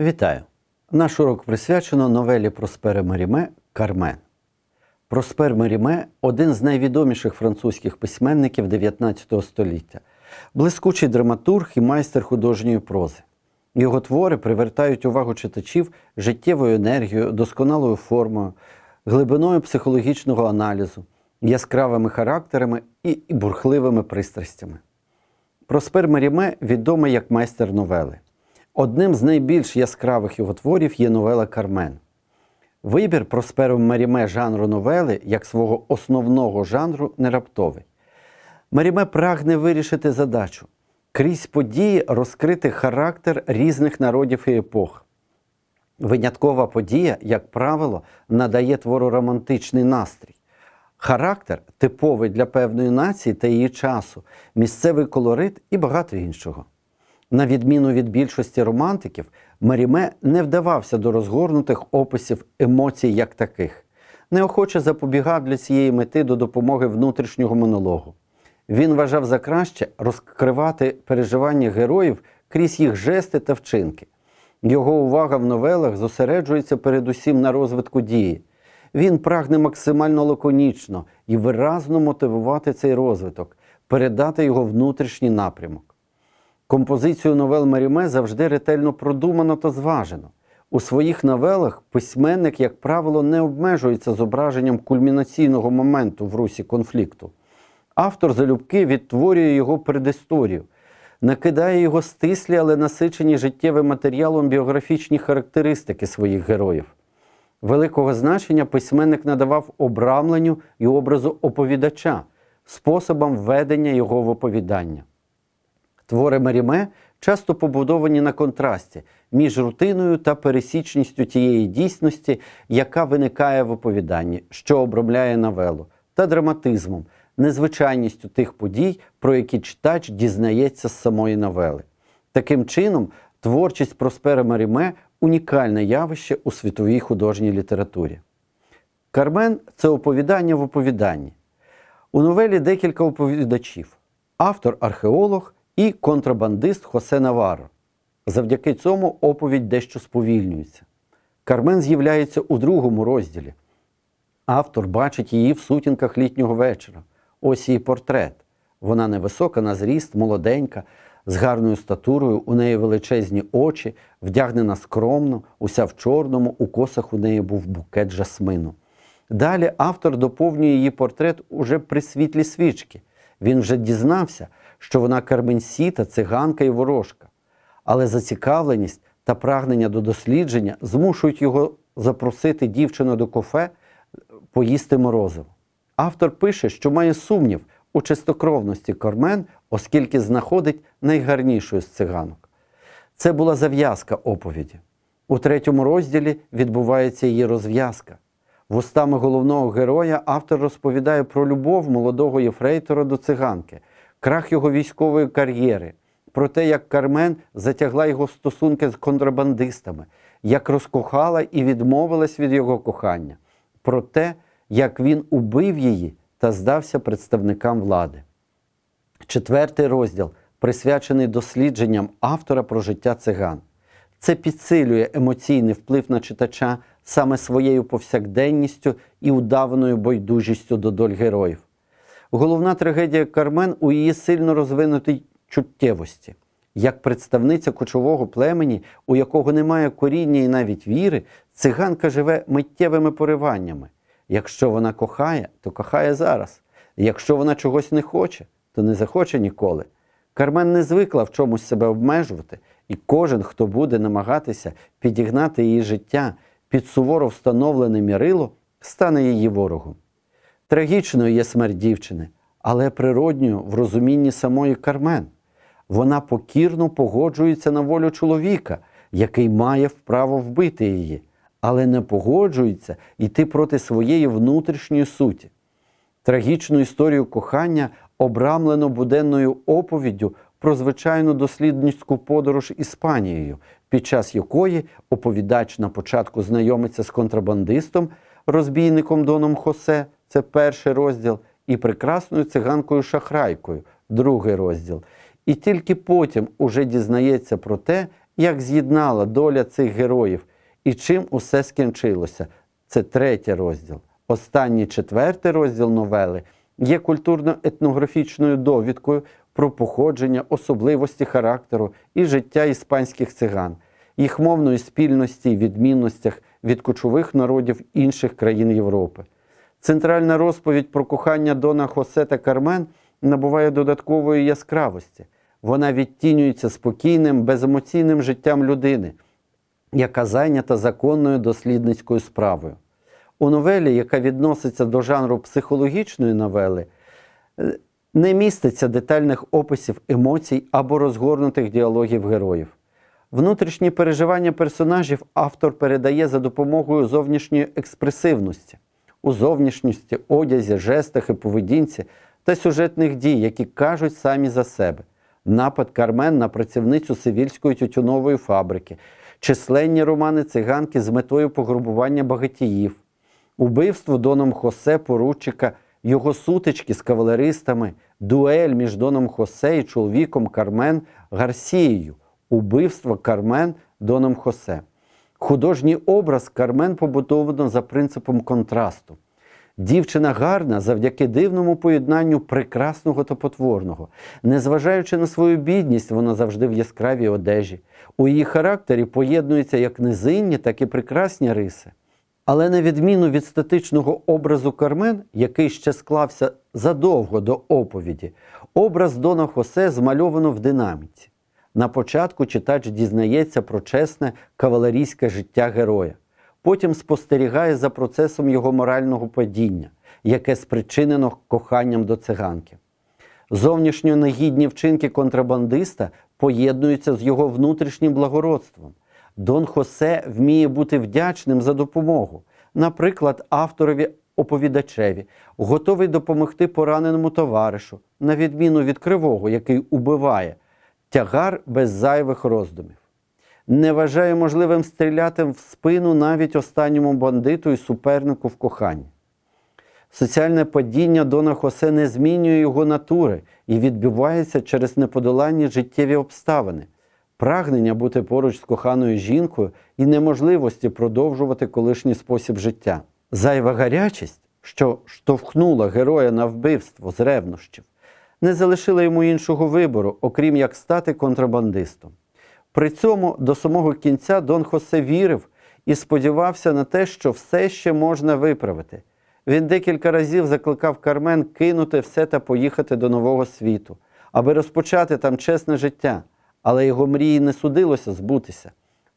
Вітаю! Наш урок присвячено новелі Проспера Меріме Кармен. Проспер Меріме один з найвідоміших французьких письменників 19 століття, блискучий драматург і майстер художньої прози. Його твори привертають увагу читачів життєвою енергією, досконалою формою, глибиною психологічного аналізу, яскравими характерами і бурхливими пристрастями. Проспер Меріме відомий як майстер новели. Одним з найбільш яскравих його творів є новела Кармен. Вибір Просперу Меріме жанру новели як свого основного жанру не раптовий. Меріме прагне вирішити задачу крізь події розкрити характер різних народів і епох. Виняткова подія, як правило, надає твору романтичний настрій. Характер типовий для певної нації та її часу, місцевий колорит і багато іншого. На відміну від більшості романтиків, Меріме не вдавався до розгорнутих описів емоцій як таких, неохоче запобігав для цієї мети до допомоги внутрішнього монологу. Він вважав за краще розкривати переживання героїв крізь їх жести та вчинки. Його увага в новелах зосереджується передусім на розвитку дії. Він прагне максимально лаконічно і виразно мотивувати цей розвиток, передати його внутрішній напрямок. Композицію новел Меріме завжди ретельно продумано та зважено. У своїх новелах письменник, як правило, не обмежується зображенням кульмінаційного моменту в русі конфлікту. Автор залюбки відтворює його предісторію, накидає його стислі, але насичені життєвим матеріалом біографічні характеристики своїх героїв. Великого значення письменник надавав обрамленню і образу оповідача, способам ведення його в оповідання. Твори Меріме часто побудовані на контрасті між рутиною та пересічністю тієї дійсності, яка виникає в оповіданні, що обробляє новелу, та драматизмом, незвичайністю тих подій, про які читач дізнається з самої новели. Таким чином, творчість Проспера Меріме унікальне явище у світовій художній літературі. Кармен це оповідання в оповіданні. У новелі декілька оповідачів: автор археолог і контрабандист Хосе Наваро. Завдяки цьому оповідь дещо сповільнюється. Кармен з'являється у другому розділі. Автор бачить її в сутінках літнього вечора. Ось її портрет. Вона невисока на зріст, молоденька, з гарною статурою, у неї величезні очі, вдягнена скромно, уся в чорному, у косах у неї був букет жасмину. Далі автор доповнює її портрет уже при світлі свічки. Він вже дізнався, що вона карменсіта, циганка і ворожка. Але зацікавленість та прагнення до дослідження змушують його запросити дівчину до кафе поїсти морозиво. Автор пише, що має сумнів у чистокровності Кармен, оскільки знаходить найгарнішою з циганок. Це була зав'язка оповіді. У третьому розділі відбувається її розв'язка. Вустами головного героя автор розповідає про любов молодого єфрейтора до циганки, крах його військової кар'єри, про те, як Кармен затягла його стосунки з контрабандистами, як розкохала і відмовилась від його кохання, про те, як він убив її та здався представникам влади. Четвертий розділ присвячений дослідженням автора про життя циган. Це підсилює емоційний вплив на читача саме своєю повсякденністю і удаваною байдужістю до доль героїв. Головна трагедія Кармен у її сильно розвинутій чуттєвості. Як представниця кочового племені, у якого немає коріння і навіть віри, циганка живе миттєвими пориваннями. Якщо вона кохає, то кохає зараз. Якщо вона чогось не хоче, то не захоче ніколи. Кармен не звикла в чомусь себе обмежувати, і кожен, хто буде намагатися підігнати її життя під суворо встановлене мірило, стане її ворогом. Трагічною є смерть дівчини, але природньою в розумінні самої Кармен. Вона покірно погоджується на волю чоловіка, який має вправо вбити її, але не погоджується йти проти своєї внутрішньої суті. Трагічну історію кохання обрамлено буденною оповіддю про звичайну дослідницьку подорож Іспанією, під час якої оповідач на початку знайомиться з контрабандистом, розбійником Доном Хосе, це перший розділ, і прекрасною циганкою шахрайкою, другий розділ. І тільки потім уже дізнається про те, як з'єднала доля цих героїв і чим усе скінчилося. Це третій розділ. Останній четвертий розділ новели є культурно-етнографічною довідкою про походження, особливості характеру і життя іспанських циган, їх мовної спільності і відмінностях від кочових народів інших країн Європи. Центральна розповідь про кохання Дона Хосе та Кармен набуває додаткової яскравості. Вона відтінюється спокійним, беземоційним життям людини, яка зайнята законною дослідницькою справою. У новелі, яка відноситься до жанру психологічної новели, е, не міститься детальних описів емоцій або розгорнутих діалогів героїв. Внутрішні переживання персонажів автор передає за допомогою зовнішньої експресивності, у зовнішності, одязі, жестах і поведінці та сюжетних дій, які кажуть самі за себе. Напад Кармен на працівницю Сивільської тютюнової фабрики, численні романи циганки з метою пограбування багатіїв, убивство Доном Хосе поручика, його сутички з кавалеристами, дуель між Доном Хосе і чоловіком Кармен Гарсією, убивство Кармен Доном Хосе. Художній образ Кармен побудовано за принципом контрасту. Дівчина гарна завдяки дивному поєднанню прекрасного та потворного. Незважаючи на свою бідність, вона завжди в яскравій одежі. У її характері поєднуються як низинні, так і прекрасні риси. Але на відміну від статичного образу Кармен, який ще склався задовго до оповіді, образ Дона Хосе змальовано в динаміці. На початку читач дізнається про чесне кавалерійське життя героя. Потім спостерігає за процесом його морального падіння, яке спричинено коханням до циганки. Зовнішньо негідні вчинки контрабандиста поєднуються з його внутрішнім благородством. Дон Хосе вміє бути вдячним за допомогу, наприклад, авторові оповідачеві, готовий допомогти пораненому товаришу, на відміну від кривого, який убиває, тягар без зайвих роздумів. Не вважає можливим стріляти в спину навіть останньому бандиту і супернику в коханні. Соціальне падіння Дона Хосе не змінює його натури і відбувається через неподоланні життєві обставини, прагнення бути поруч з коханою жінкою і неможливості продовжувати колишній спосіб життя. Зайва гарячість, що штовхнула героя на вбивство з ревнощів, не залишила йому іншого вибору, окрім як стати контрабандистом. При цьому до самого кінця Дон Хосе вірив і сподівався на те, що все ще можна виправити. Він декілька разів закликав Кармен кинути все та поїхати до нового світу, аби розпочати там чесне життя, але його мрії не судилося збутися.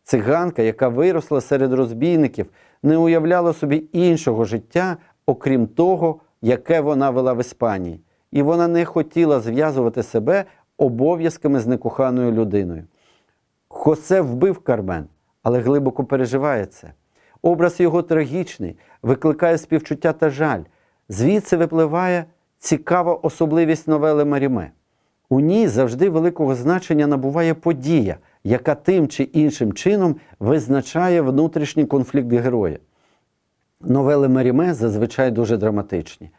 Циганка, яка виросла серед розбійників, не уявляла собі іншого життя, окрім того, яке вона вела в Іспанії, і вона не хотіла зв'язувати себе обов'язками з некоханою людиною. Хосе вбив Кармен, але глибоко переживає це. Образ його трагічний, викликає співчуття та жаль. Звідси випливає цікава особливість новели Маріме. У ній завжди великого значення набуває подія, яка тим чи іншим чином визначає внутрішній конфлікт героя. Новели Маріме зазвичай дуже драматичні.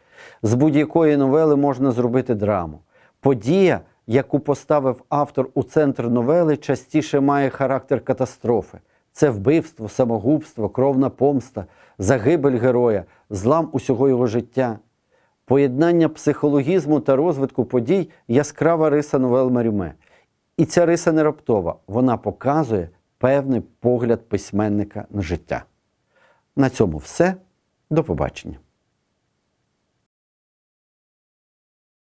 З будь-якої новели можна зробити драму. Подія, яку поставив автор у центр новели, частіше має характер катастрофи. Це вбивство, самогубство, кровна помста, загибель героя, злам усього його життя. Поєднання психологізму та розвитку подій яскрава риса новел Марюме. І ця риса не раптова, вона показує певний погляд письменника на життя. На цьому все. До побачення.